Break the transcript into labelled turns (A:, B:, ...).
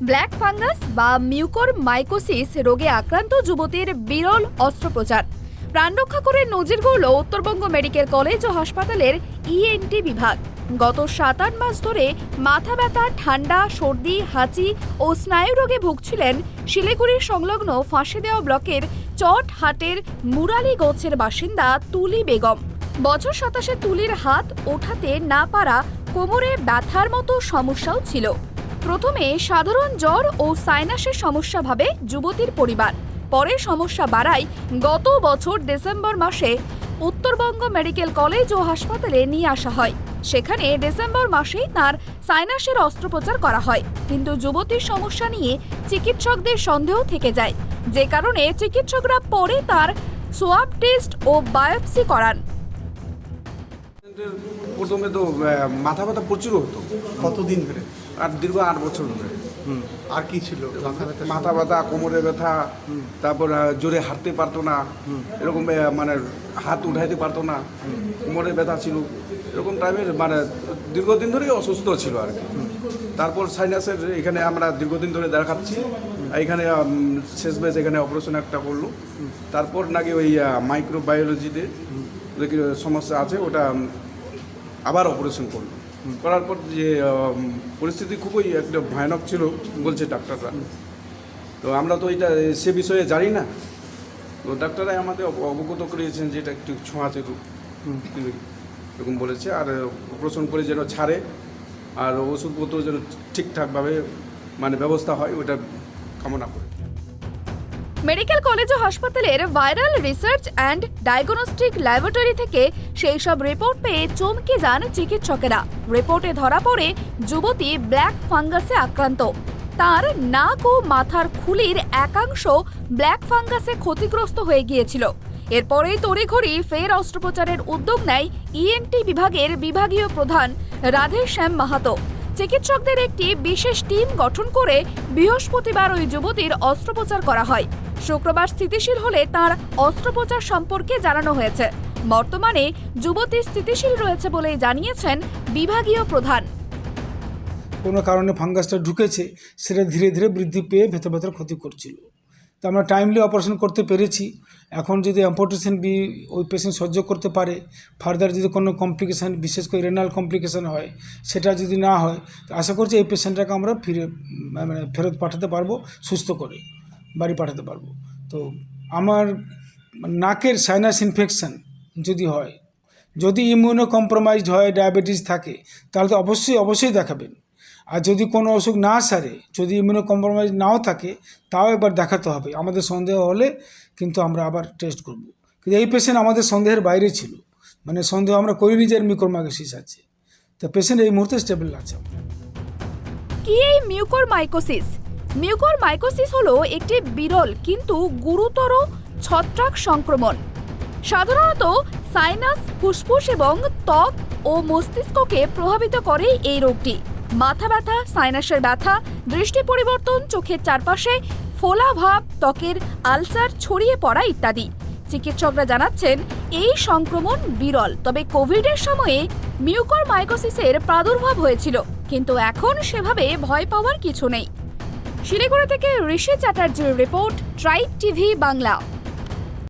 A: Black fungus বা mucormycosis রোগে আক্রান্ত যুবতীর বিরল অস্ত্রোপচার। প্রাণরক্ষা করে নজির গড়ল উত্তরবঙ্গ মেডিকেল কলেজ ও হাসপাতালের ইএনটি বিভাগ। গত সাত আট মাস ধরে মাথা ব্যথা, ঠান্ডা, সর্দি, হাঁচি ও স্নায়ু রোগে ভুগছিলেন শিলিগুড়ির সংলগ্ন ফাঁসি দেওয়া ব্লকের চট হাটের মুরালি গোছের বাসিন্দা তুলি বেগম। বছর সাতাশে তুলির হাত ওঠাতে না পারা কোমরে ব্যথার মতো সমস্যাও ছিল। প্রথমে সাধারণ জ্বর ও সাইনাসের সমস্যা ভাবে যুবতীর পরিবার। পরে সমস্যা বাড়ায় গত বছর ডিসেম্বর মাসে উত্তরবঙ্গ মেডিকেল কলেজ ও হাসপাতালে নিয়ে আসা হয়। সেখানে ডিসেম্বর মাসেই তার সাইনাসের অস্ত্রোপচার করা হয়। কিন্তু যুবতীর সমস্যা নিয়ে চিকিৎসকদের সন্দেহ থেকে যায়। যে কারণে চিকিৎসকরা পরে তার সোয়াব টেস্ট ও বায়োপসি করান।
B: প্রথমে তো মাথা ব্যথা প্রচুর হতো।
C: কতদিন ধরে?
B: আর দীর্ঘ আট বছর ধরে।
C: আর কি ছিল? মাথা ব্যথা
B: কোমরে ব্যথা তারপর জোরে হাঁটতে পারতো না। এরকম মানে হাত উঠাইতে পারতো না। কোমরে ব্যথা ছিল। এরকম টাইপের মানে দীর্ঘদিন ধরেই অসুস্থ ছিল আর কি। তারপর সাইনাসের এখানে আমরা দীর্ঘদিন ধরে দেখাচ্ছি। এখানে শেষ বেশ এখানে অপারেশন একটা করল। তারপর নাকি ওই মাইক্রোবায়োলজিতে সমস্যা আছে ওটা আবার অপারেশন করল। করার পর যে পরিস্থিতি খুবই একটা ভয়ানক ছিল বলছে ডাক্তাররা। তো আমরা তো এটা সে বিষয়ে জানি না। তো ডাক্তাররাই আমাদের অব- অবগত করিয়েছেন যে এটা একটু ছোঁয়াচে কিন্তু এরকম বলেছে আর অপারেশন করে যেন ছাড়ে আর ওষুধপত্র যেন ঠিকঠাকভাবে মানে ব্যবস্থা হয় ওটা কামনা করে।
A: মেডিকেল কলেজ ও হাসপাতালের viral research and diagnostic laboratory থেকে সেই সব রিপোর্ট পেয়ে চমকে যান চিকিৎসকেরা। রিপোর্টে ধরা পড়ে যুবতী ব্ল্যাক ফাঙ্গাসে আক্রান্ত। তার নাক ও মাথার খুলির একাংশ ব্ল্যাক ফাঙ্গাসে ক্ষতিগ্রস্ত হয়ে গিয়েছিল। এরপরেই তড়িঘড়ি ফের অস্ত্রোপচারের উদ্যোগ নেয় ইএনটি বিভাগের বিভাগীয় প্রধান রাধে শ্যাম মাহাতো। চিকিৎসকদের একটি বিশেষ টিম গঠন করে বৃহস্পতিবার ওই যুবতীর অস্ত্রোপচার করা হয়। শুক্রবার স্থিতিশীল হলে তার অস্ত্রোপচার সম্পর্কে জানানো হয়েছে। বর্তমানে যুবতী স্থিতিশীল রয়েছে বলে জানিয়েছেন বিভাগীয় প্রধান।
D: কোনো কারণে ফাঙ্গাসটা ঢুকেছে, সেটা ধীরে ধীরে বৃদ্ধি পেয়ে ভেতর ভেতর ক্ষতি করছিল। তো আমরা টাইমলি অপারেশন করতে পেরেছি। এখন যদি অ্যাম্পোটেশন বি ওই পেশেন্ট সহ্য করতে পারে ফার্দার যদি কোনো কমপ্লিকেশান বিশেষ করে রেনাল কমপ্লিকেশান হয়, সেটা যদি না হয় আশা করছি এই পেশেন্টটাকে আমরা ফিরে মানে ফেরত পাঠাতে পারব সুস্থ করে। বাড়ি পাঠাতে পারব। তো আমার নাকের সাইনাস ইনফেকশন যদি হয়, যদি ইমিউনো কম্প্রোমাইজড হয় ডায়াবেটিস থাকে, তাহলে তো অবশ্যই অবশ্যই দেখাবেন। আর যদি কোনো অসুখ না সারে, যদি ইমিউনো কম্প্রোমাইজ নাও থাকে, তাও একবার দেখাতে হবে। আমাদের সন্দেহ হলে কিন্তু আমরা আবার টেস্ট করব। কিন্তু এই পেশেন্ট আমাদের সন্দেহের বাইরে ছিল। মানে সন্দেহ আমরা করিনি যে মিক্রোমাইকোসিস আছে। তো পেশেন্ট এই মুহূর্তে স্টেবল আছে।
A: কি এই মিউকর মাইকোসিস মিউকর মাইকোসিস হলো একটি বিরল কিন্তু গুরুতর ছত্রাক সংক্রমণ। সাধারণত সাইনাস, ফুসফুস এবং ত্বক ও মস্তিষ্ককে প্রভাবিত করে এই রোগটি। মাথা ব্যথা, সাইনাসের ব্যথা, দৃষ্টি পরিবর্তন, চোখের চারপাশে ফোলা ভাব, ত্বকের আলসার ছড়িয়ে পড়া ইত্যাদি। চিকিৎসকরা জানাচ্ছেন, এই সংক্রমণ বিরল, তবে কোভিডের সময়ে মিউকর মাইকোসিসের প্রাদুর্ভাব হয়েছিল, কিন্তু এখন সেভাবে ভয় পাওয়ার কিছু নেই। শিলিগুড়ি থেকে ঋষি চ্যাটার্জির রিপোর্ট ট্রাইব টিভি বাংলা।